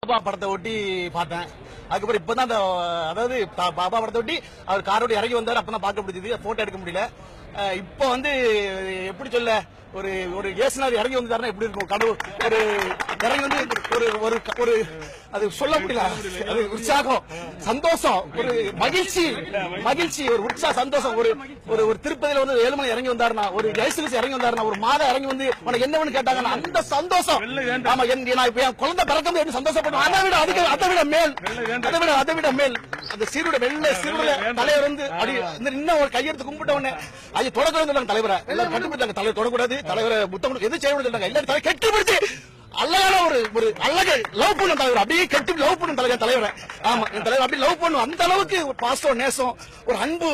பாபா படத்தை ஒட்டி பார்த்தேன். அதுக்கப்புறம் இப்பதான் அந்த அதாவது பா- பாபா படத்தை ஒட்டி அவர் காரோட இறங்கி வந்தார். அப்பதான் பார்க்க முடிஞ்சது. போட்டோ எடுக்க முடியல. அஹ் இப்போ வந்து எப்படி சொல்ல? ஒரு ஒரு இயேசுநாதர் இறங்கி வந்தாருன்னா எப்படி இருக்கும்? கடவுள் ஒரு இறங்கி வந்து ஒரு ஒரு ஒரு அது சொல்ல முடியல. அது உற்சாகம் சந்தோஷம் ஒரு மகிழ்ச்சி மகிழ்ச்சி ஒரு உற்சாக சந்தோஷம். ஒரு ஒரு ஒரு திருப்பதியில வந்து ஏழுமலை இறங்கி வந்தாருன்னா ஒரு ஜெயசுலிஸ் இறங்கி வந்தாருன்னா ஒரு மாதம் இறங்கி வந்து உனக்கு என்னவென்னு கேட்டாங்கன்னா அந்த சந்தோஷம். ஆமா என் நான் இப்ப என் குழந்தை பிறக்கும் எப்படி சந்தோஷப்படும். அதை விட அதிக அதை விட மேல் அதை விட அதை விட மேல். அந்த சிறுட வெள்ளை சிறுட தலைவர் வந்து அடி இந்த இன்னும் ஒரு கையெடுத்து கும்பிட்ட உடனே அது தொடக்கூடாது தலைவரை. எல்லாரும் கட்டுப்பிடிச்சாங்க தலைவர் தொடக்கூடாது. தலைவரை முத்தம் கொடு- எது செய்யணும் சொன்னாங்க எல்லாரும் தலை கெட்டி பிடிச்சு அழகான ஒரு ஒரு அழக. லவ் பண்ணும் தலைவர். அப்படியே கெட்டு லவ் பண்ணும் தலைவர் தலைவரை. ஆமா என் தலைவர் அப்படியே லவ் பண்ணும். அந்த அளவுக்கு ஒரு பாசம் நேசம் ஒரு அன்பு.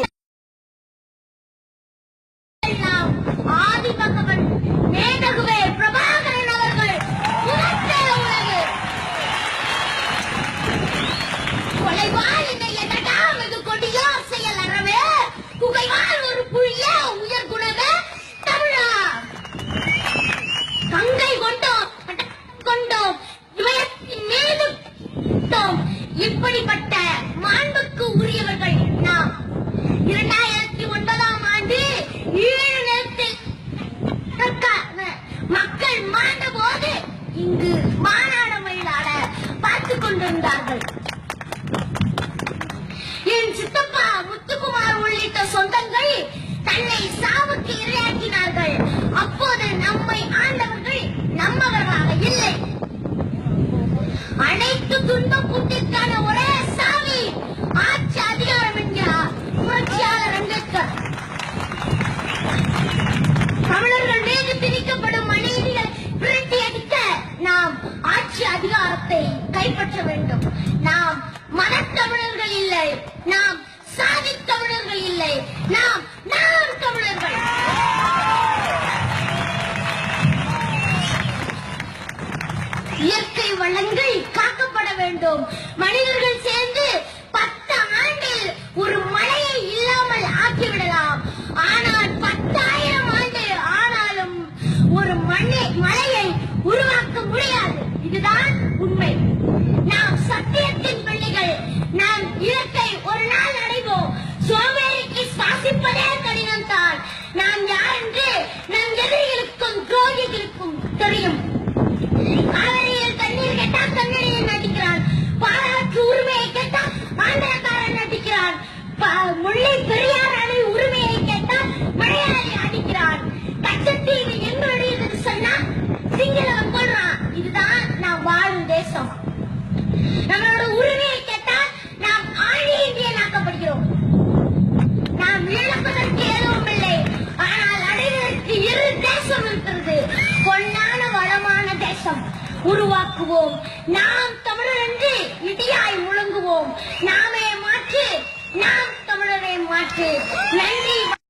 இப்படிப்பட்ட மாண்புக்கு உரியவர்கள் நாம். இரண்டாயிரத்தி ஒன்பதாம் ஆண்டு ஏழு நேரத்தில் மக்கள் மாண்ட போது இங்கு மாநாட மயிலாட பார்த்து கொண்டிருந்தார்கள். கைப்பற்ற வேண்டும். நாம் மனத்தமிழர்கள் இல்லை. நாம் சாதி தமிழர்கள் இல்லை. நாம் நாம் தமிழர்கள். இயற்கை வளங்கள் காக்கப்பட வேண்டும். மனிதர்கள் சேர்ந்து பத்து ஆண்டில் ஒரு மழையை இல்லாமல் ஆக்கிவிடலாம். ஆனால் பத்தாயிரம் ஆண்டு ஆனாலும் ஒரு மண்ணை மழையை நம் எதிரிகளுக்கும் துரோகிகளுக்கும் தெரியும். காவிரியில் தண்ணீர் கேட்டால் கண்ணடியை நடிக்கிறான் பாலாற்று உரிமையை கேட்டால் ஆந்திரக்காரன் நடிக்கிறான் முல்லை பெரியார் அணை உரிமையை கேட்டால் மலையாளி அடிக்கிறான் கச்சத்தீவு எங்களுடையது சொன்னா சிங்களவன் கொள்றான் இதுதான் நான் வாழும் தேசம். நம்மளோட உரிமையை கேட்டா நாம் ஆழி இந்தியன் ஆக்கப்படுகிறோம் நாம் இழப்பதற்கு எதுவும் இல்லை ஆனால் அடைவதற்கு இரு தேசம் இருக்கிறது பொன்னான வளமான தேசம் உருவாக்குவோம். நாம் தமிழர் என்று இடியாய் முழங்குவோம். நாம்